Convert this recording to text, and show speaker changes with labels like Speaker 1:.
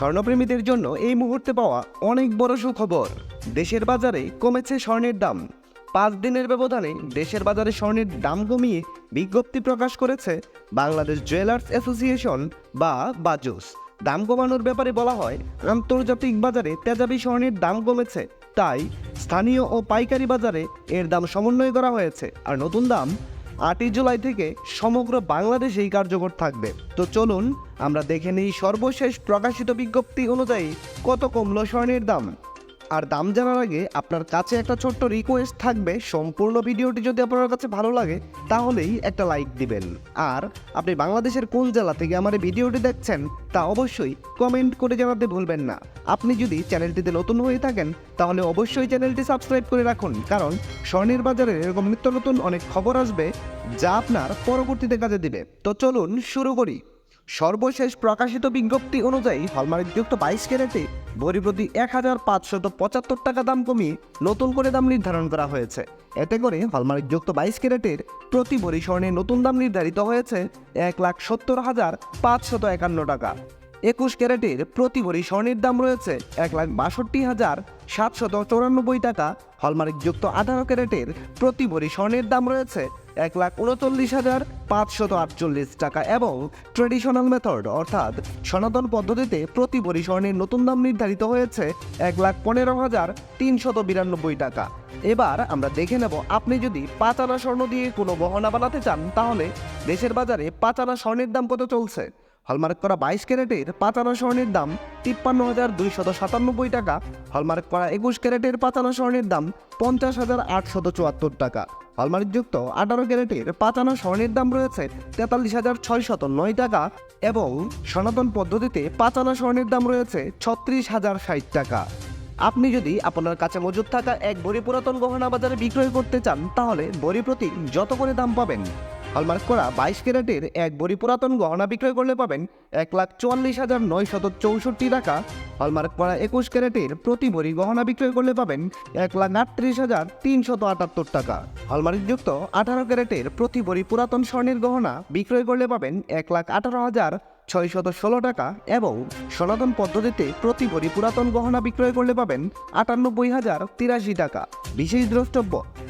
Speaker 1: স্বর্ণপ্রেমীদের জন্য এই মুহূর্তে পাওয়া অনেক বড় সুখবর। দেশের বাজারে কমেছে স্বর্ণের দাম। পাঁচ দিনের ব্যবধানে দেশের বাজারে স্বর্ণের দাম কমিয়ে বিজ্ঞপ্তি প্রকাশ করেছে বাংলাদেশ জুয়েলার্স অ্যাসোসিয়েশন বা বাজুস। দাম কমানোর ব্যাপারে বলা হয়, আন্তর্জাতিক বাজারে তেজাবি স্বর্ণের দাম কমেছে। তাই স্থানীয় ও পাইকারি বাজারে এর দাম সমন্বয় করা হয়েছে। আর নতুন দাম আটই জুলাই থেকে সমগ্র বাংলাদেশেই কার্যকর থাকবে। তো চলুন, আমরা দেখে নিই সর্বশেষ প্রকাশিত বিজ্ঞপ্তি অনুযায়ী কত কমল স্বর্ণের দাম। আর দাম জানার আগে আপনার কাছে একটা ছোট্ট রিকোয়েস্ট থাকবে। সম্পূর্ণ ভিডিওটি যদি আপনার কাছে ভালো লাগে, তাহলেই একটা লাইক দিবেন। আর আপনি বাংলাদেশের কোন জেলা থেকে আমার এই ভিডিওটি দেখছেন, তা অবশ্যই কমেন্ট করে জানাতে ভুলবেন না। আপনি যদি চ্যানেলটিতে নতুন হয়ে থাকেন, তাহলে অবশ্যই চ্যানেলটি সাবস্ক্রাইব করে রাখুন। কারণ স্বর্ণের বাজারে এরকম নিত্য নতুন অনেক খবর আসবে, যা আপনার পরবর্তীতে কাজে দিবে। তো চলুন শুরু করি। সর্বশেষ প্রকাশিত বিজ্ঞপ্তি অনুযায়ী হলমার্কযুক্ত বাইশ ক্যারেটে ভরি প্রতি এক হাজার পাঁচশত পঁচাত্তর টাকা দাম কমিয়ে নতুন করে দাম নির্ধারণ করা হয়েছে। এতে করে হলমার্কযুক্ত বাইশ ক্যারেটের প্রতি ভরি নতুন দাম নির্ধারিত হয়েছে এক লাখ সত্তর হাজার পাঁচশত একান্ন টাকা। একুশ ক্যারেটের প্রতি ভরি স্বর্ণের দাম রয়েছে এক লাখ বাষট্টি হাজার সাতশত চৌরানব্বই টাকা। হলমার্কযুক্ত আঠারো ক্যারেটের প্রতি ভরি স্বর্ণের দাম রয়েছে এক লাখ উনচল্লিশ হাজার পাঁচশত আটচল্লিশ টাকা এবং ট্রেডিশনাল মেথড অর্থাৎ সনাতন পদ্ধতিতে প্রতি ভরি স্বর্ণের নতুন দাম নির্ধারিত হয়েছে এক লাখ পনেরো হাজার তিনশত বিরানব্বই টাকা। এবার আমরা দেখে নেব আপনি যদি পাঁচ আনা স্বর্ণ দিয়ে কোনো গহনা বানাতে চান তাহলে দেশের বাজারে পাঁচ আনা স্বর্ণের দাম কত চলছে? হলমার্ক করা বাইশ ক্যারেটের পাঁচানো স্বর্ণের দাম তিপ্পান্ন হাজার দুইশত সাতানব্বই টাকা। হলমার্ক করা একুশ ক্যারেটের পাঁচানো স্বর্ণের দাম পঞ্চাশ হাজার আটশত চুয়াত্তর টাকা। হলমার্কযুক্ত আঠারো ক্যারেটের পাঁচানো স্বর্ণের দাম রয়েছে তেতাল্লিশ হাজার ছয়শত নয় টাকা এবং সনাতন পদ্ধতিতে পাঁচানো স্বর্ণের দাম রয়েছে ছত্রিশ হাজার ষাট টাকা। আপনি যদি আপনার কাছে মজুদ থাকা এক ভরি পুরাতন গহনা বাজারে বিক্রয় করতে চান, তাহলে ভরি প্রতি যত করে দাম পাবেন হলমার্ক করা বাইশ ক্যারেটের এক ভরি পুরাতন গহনা বিক্রয় করলে পাবেন এক লাখ চুয়াল্লিশ হাজার নয়শত চৌষট্টি টাকা। হলমার্ক করা একুশ ক্যারেটের প্রতি ভরি গহনা বিক্রয় করলে পাবেন এক লাখ আটত্রিশ হাজার তিনশত আটাত্তর টাকা। হলমার্কযুক্ত আঠারো ক্যারেটের প্রতি ভরি পুরাতন স্বর্ণের গহনা বিক্রয় করলে পাবেন এক লাখ আঠারো হাজার ছয়শত ষোলো টাকা এবং সনাতন পদ্ধতিতে প্রতি ভরি পুরাতন গহনা বিক্রয় করলে পাবেন আটানব্বই হাজার তিরাশি টাকা। বিশেষ দ্রষ্টব্য